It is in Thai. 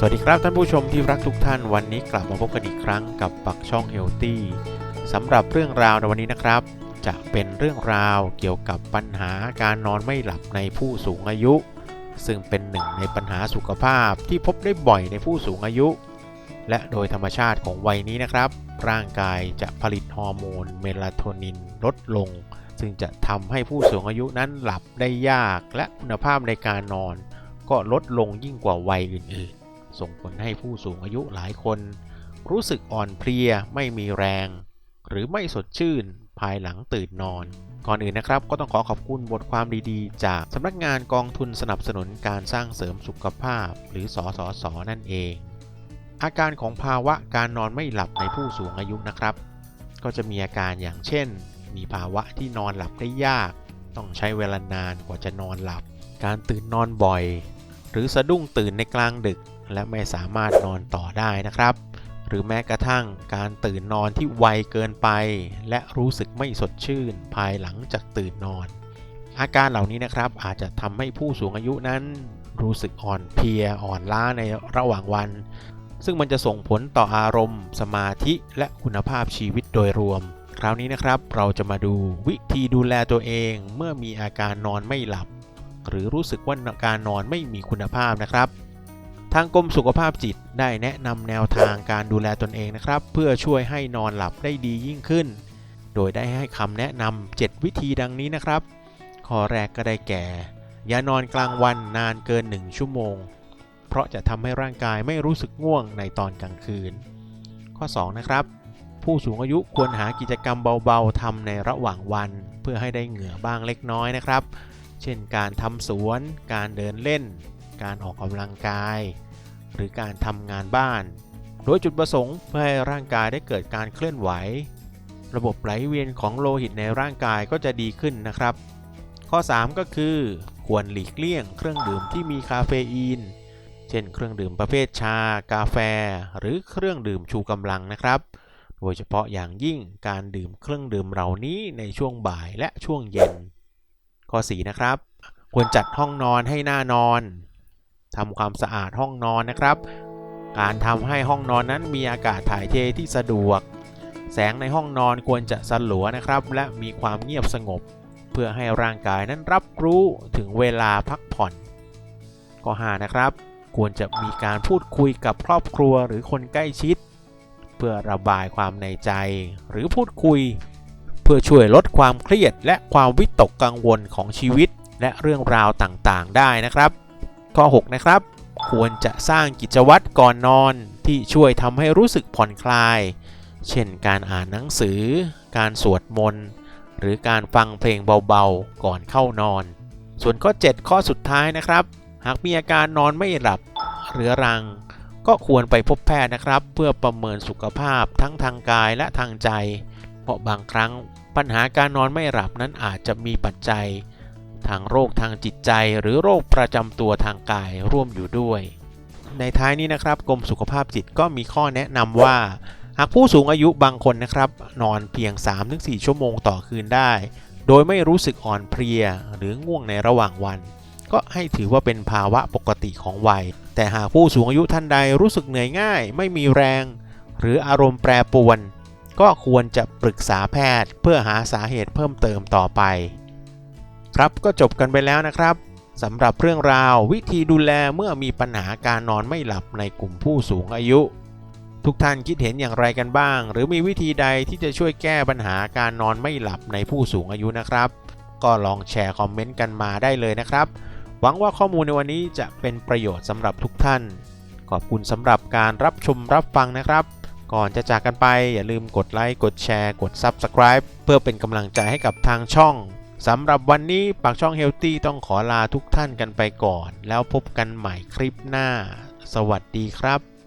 สวัสดีครับท่านผู้ชมที่รักทุกท่านวันนี้กลับมาพบกันอีกครั้งกับปักช่อง Healthy สำหรับเรื่องราวในวันนี้นะครับ จะเป็นเรื่องราวเกี่ยวกับปัญหาการนอนไม่หลับในผู้สูงอายุ ซึ่งเป็นหนึ่งในปัญหาสุขภาพที่พบได้บ่อยในผู้สูงอายุ และโดยธรรมชาติของวัยนี้นะครับ ร่างกายจะผลิตฮอร์โมนเมลาโทนินลดลง ซึ่งจะทำให้ผู้สูงอายุนั้นหลับได้ยาก และคุณภาพในการนอน ก็ลดลงยิ่งกว่าวัยอื่น ส่งผลให้ผู้สูงอายุหลายคน รู้สึกอ่อนเพลียไม่มีแรง หรือไม่สดชื่นภายหลังตื่นนอน ก่อนอื่นนะครับก็ต้องขอขอบคุณบทความดีๆ จากสำนักงานกองทุนสนับสนุนการสร้างเสริมสุขภาพ หรือสสส นั่นเอง อาการของภาวะการนอนไม่หลับในผู้สูงอายุนะครับ ก็จะมีอาการอย่างเช่น มีภาวะที่นอนหลับได้ยาก ต้องใช้เวลานานกว่าจะนอนหลับ การตื่นนอนบ่อย หรือสะดุ้งตื่นในกลางดึก และไม่สามารถนอนต่อได้นะครับ หรือแม้กระทั่งการตื่นนอนที่ไวเกินไป และรู้สึกไม่สดชื่นภายหลังจากตื่นนอน อาการเหล่านี้นะครับอาจจะทำให้ผู้สูงอายุนั้น รู้สึกอ่อนเพลียอ่อนล้าในระหว่างวัน ซึ่งมันจะส่งผลต่ออารมณ์ สมาธิและคุณภาพชีวิตโดยรวมคราวนี้นะครับเราจะมาดูวิธีดูแลตัวเองเมื่อมีอาการนอนไม่หลับ หรือรู้สึกว่าการนอนไม่มีคุณภาพนะครับ ทางกรมสุขภาพจิตได้แนะนำแนวทางการดูแลตนเองนะครับ เพื่อช่วยให้นอนหลับได้ดียิ่งขึ้น โดยได้ให้คำแนะนำ7วิธีดังนี้นะครับ ข้อแรกก็ได้แก่ อย่านอนกลางวันนานเกิน 1 ชั่วโมง เพราะจะทำให้ร่างกายไม่รู้สึกง่วงในตอนกลางคืน ข้อ 2 นะครับ ผู้สูงอายุควรหากิจกรรมเบาๆทำในระหว่างวัน เพื่อให้ได้เหงื่อบ้างเล็กน้อยนะครับ เช่นการทำสวน การเดินเล่น การออกกำลังกาย หรือการทำงานบ้าน โดยจุดประสงค์เพื่อให้ร่างกายได้เกิดการเคลื่อนไหว ระบบไหลเวียนของโลหิตในร่างกายก็จะดีขึ้นนะครับ ข้อ 3 ก็คือ ควรหลีกเลี่ยงเครื่องดื่มที่มีคาเฟอีน เช่น เครื่องดื่มประเภทชา กาแฟ หรือเครื่องดื่มชูกำลังนะครับโดยเฉพาะอย่างยิ่งการดื่มเครื่องดื่มเหล่านี้ในช่วงบ่ายและช่วงเย็น ข้อ 4 นะครับ ควรจัดห้องนอนให้น่านอน ทำความสะอาดห้องนอนนะครับ การทำให้ห้องนอนนั้นมีอากาศถ่ายเทที่สะดวก แสงในห้องนอนควรจะสลัวนะครับ และมีความเงียบสงบ เพื่อให้ร่างกายนั้นรับรู้ถึงเวลาพักผ่อนข้อ5นะครับ ควรจะมีการพูดคุยกับครอบครัวหรือคนใกล้ชิด เพื่อระบายความในใจ หรือพูดคุย เพื่อช่วยลดความเครียดและความวิตกกังวลของชีวิตและเรื่องราวต่างๆ ได้นะครับ ข้อ 6 นะครับ ควรจะสร้างกิจวัตรก่อนนอนที่ช่วยทำให้รู้สึกผ่อนคลาย เช่นการอ่านหนังสือ การสวดมนต์ หรือการฟังเพลงเบาๆ ก่อนเข้านอน ส่วนข้อ 7 ข้อสุดท้ายนะครับ หากมีอาการนอนไม่หลับเรื้อรัง ก็ควรไปพบแพทย์นะครับ เพื่อประเมินสุขภาพทั้งทางกายและทางใจ เพราะบางครั้งปัญหาการนอนไม่หลับนั้นอาจจะมีปัจจัย ทางโรคทางจิตใจหรือโรคประจำตัวทางกายร่วมอยู่ด้วย ในท้ายนี้นะครับกรมสุขภาพจิตก็มีข้อแนะนำว่า หากผู้สูงอายุบางคนนะครับนอนเพียง 3-4 ชั่วโมงต่อคืนได้ โดยไม่รู้สึกอ่อนเพลียหรือง่วงในระหว่างวัน ก็ให้ถือว่าเป็นภาวะปกติของวัย แต่หากผู้สูงอายุท่านใดรู้สึกเหนื่อยง่าย ไม่มีแรง หรืออารมณ์แปรปรวน ก็ควรจะปรึกษาแพทย์เพื่อหาสาเหตุเพิ่มเติมต่อไป ครับก็จบกันไปแล้วนะครับสำหรับเรื่องราววิธีดูแลเมื่อมีปัญหาการนอนไม่หลับในกลุ่มผู้สูงอายุ ทุกท่านคิดเห็นอย่างไรกันบ้าง หรือมีวิธีใดที่จะช่วยแก้ปัญหาการนอนไม่หลับในผู้สูงอายุนะครับ ก็ลองแชร์คอมเมนต์กันมาได้เลยนะครับ หวังว่าข้อมูลในวันนี้จะเป็นประโยชน์สำหรับทุกท่าน ขอบคุณสำหรับการรับชมรับฟังนะครับ ก่อนจะจากกันไปอย่าลืมกดไลค์กดแชร์ กด Subscribe เพื่อเป็นกำลังใจให้กับทางช่อง สำหรับวันนี้ปากช่องเฮลตี้ต้องขอลาทุกท่านกันไปก่อน แล้วพบกันใหม่คลิปหน้า สวัสดีครับ